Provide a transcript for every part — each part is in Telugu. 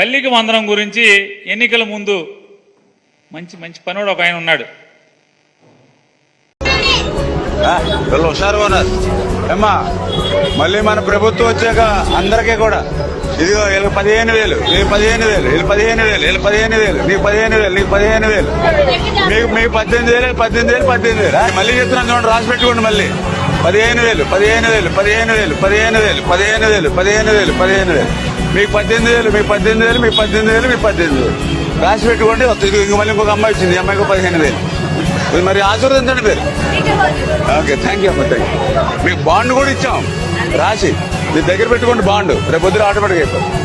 తల్లికి వందనం గురించి ఎన్నికల ముందు మంచి మంచి పనుడు ఒక ఆయన ఉన్నాడు వీళ్ళు ఏమ్మా మళ్ళీ మన ప్రభుత్వం వచ్చాక అందరికీ కూడా ఇదిగో వీళ్ళకి పదిహేను వేలు నీకు పదిహేను వేలు వీళ్ళు పదిహేను వేలు వీళ్ళు పదిహేను వేలు నీకు పదిహేను వేలు నీకు పదిహేను వేలు మీకు మీకు పద్దెనిమిది వేలు పద్దెనిమిది వేలు పద్దెనిమిది వేలు మళ్ళీ చెప్తున్నాను చూడండి రాసి పెట్టుకోండి మళ్ళీ పదిహేను వేలు పదిహేను వేలు పదిహేను వేలు పదిహేను వేలు పదిహేను వేలు పదిహేను వేలు పదిహేను వేలు మీకు పద్దెనిమిది వేలు మీకు పద్దెనిమిది వేలు మీకు పద్దెనిమిది వేలు మీకు పద్దెనిమిది వేలు. రాసి పెట్టుకోండి వస్తుంది. ఇంక మళ్ళీ ఇంకొక అమ్మాయి వచ్చింది. ఈ అమ్మాయికి పదిహేను వేలు. ఇది మరి ఆశీర్వదించండి మీరు ఓకే థ్యాంక్ యూ అమ్మ థ్యాంక్ యూ మీకు బాండ్ కూడా ఇచ్చాం. రాసి మీ దగ్గర పెట్టుకోండి బాండ్. రేపు పొద్దున ఆటోమేటిక్ అయిపోతుంది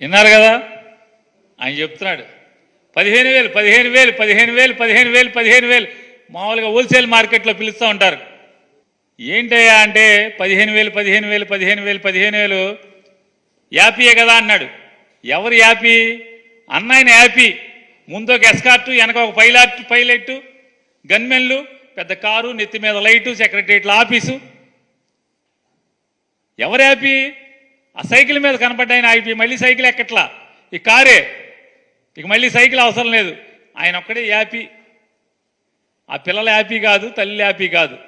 విన్నారు కదా? ఆయన చెప్తున్నాడు. పదిహేను వేలు పదిహేను వేలు పదిహేను వేలు పదిహేను వేలు పదిహేను వేలు. మామూలుగా హోల్సేల్ మార్కెట్లో పిలుస్తూ ఉంటారు. ఏంటయ్యా అంటే పదిహేను వేలు పదిహేను వేలు పదిహేను వేలు పదిహేను వేలు యాపీయే కదా అన్నాడు. ఎవరు యాపీ? అన్నాయన యాపీ. ముందు ఒక ఎస్కార్టు వెనక ఒక పైలాట్ పైలట్ గన్మెన్లు పెద్ద కారు నెత్తి మీద లైటు సెక్రటరియట్ల ఆఫీసు. ఎవరు యాపీ? ఆ సైకిల్ మీద కనపడ్డాయన ఆగిపోయి మళ్ళీ సైకిల్ ఎక్కట్లా? ఈ కారే. ఇక మళ్ళీ సైకిల్ అవసరం లేదు. ఆయన ఒక్కడే యాపీ. ఆ పిల్లల యాపీ కాదు తల్లి యాపీ కాదు.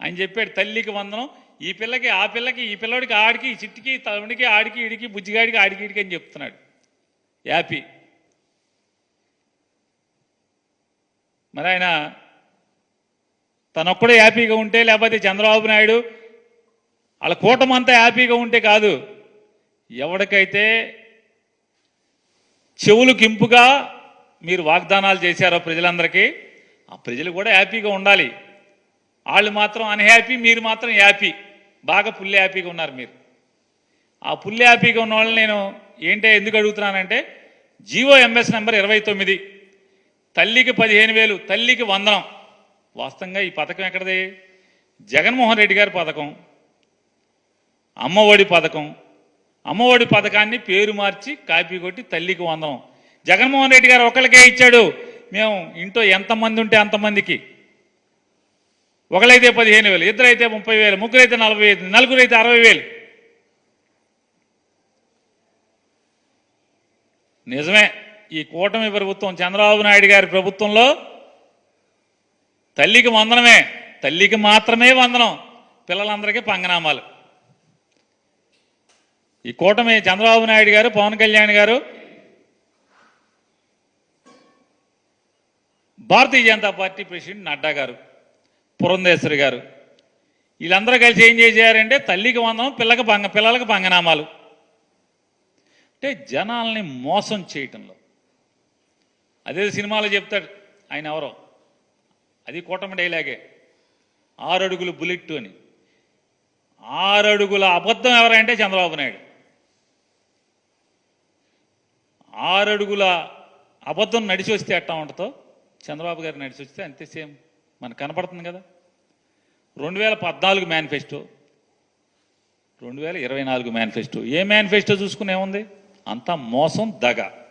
ఆయన చెప్పాడు తల్లికి వందనం ఈ పిల్లకి ఆ పిల్లకి ఈ పిల్లడికి ఆడికి ఈ చిట్టికి తమ్ముడికి ఆడికి ఇడికి బుజ్జిగాడికి ఆడికి ఇడికి అని చెప్తున్నాడు. హ్యాపీ మరి ఆయన తనొక్కడే హ్యాపీగా ఉంటే లేకపోతే చంద్రబాబు నాయుడు వాళ్ళ కూటమంతా హ్యాపీగా ఉంటే కాదు. ఎవరికైతే చెవులు కింపుగా మీరు వాగ్దానాలు చేశారో ప్రజలందరికీ ఆ ప్రజలు కూడా హ్యాపీగా ఉండాలి. వాళ్ళు మాత్రం అన్హ్యాపీ మీరు మాత్రం హ్యాపీ బాగా ఫుల్ హ్యాపీగా ఉన్నారు మీరు. ఆ ఫుల్ హ్యాపీగా ఉన్న వాళ్ళని నేను ఏంటో ఎందుకు అడుగుతున్నానంటే జియో ఎంఎస్ నెంబర్ ఇరవై తొమ్మిది. తల్లికి పదిహేను వేలు తల్లికి వందనం. వాస్తవంగా ఈ పథకం ఎక్కడది? జగన్మోహన్ రెడ్డి గారి పథకం అమ్మఒడి పథకం. అమ్మఒడి పథకాన్ని పేరు మార్చి కాపీ కొట్టి తల్లికి వందనం. జగన్మోహన్ రెడ్డి గారు ఒకరికే ఇచ్చాడు. మేము ఇంట్లో ఎంతమంది ఉంటే అంతమందికి ఒకరైతే పదిహేను వేలు ఇద్దరైతే ముప్పై వేలు ముగ్గురైతే నలభై ఐదు నలుగురైతే అరవై వేలు. నిజమే ఈ కూటమి ప్రభుత్వం చంద్రబాబు నాయుడు గారి ప్రభుత్వంలో తల్లికి వందనమే తల్లికి మాత్రమే వందనం పిల్లలందరికీ పంగనామాలు. ఈ కూటమి చంద్రబాబు నాయుడు గారు పవన్ కళ్యాణ్ గారు భారతీయ జనతా పార్టీ ప్రెసిడెంట్ నడ్డా గారు. పురంధేశ్వరి గారు. వీళ్ళందరూ కలిసి ఏం చేశారంటే తల్లికి వందనం పిల్లకి పంగ పిల్లలకి పంగనామాలు అంటే జనాల్ని మోసం చేయటంలో. అదే సినిమాలో చెప్తాడు ఆయన ఎవరో. అది కూటమి డైలాగే. ఆరడుగులు బుల్లెట్ అని. ఆరడుగుల అబద్ధం ఎవరంటే చంద్రబాబు నాయుడు. ఆరడుగుల అబద్ధం నడిచి వస్తే ఎట్టా ఉంటుందో చంద్రబాబు గారు నడిచి వస్తే అంతే సేమ్. మనకు కనపడుతుంది కదా? రెండు వేల పద్నాలుగు మేనిఫెస్టో. రెండు వేల ఇరవై నాలుగు మేనిఫెస్టో. ఏ మేనిఫెస్టో చూసుకునేముంది అంతా మోసం దగ.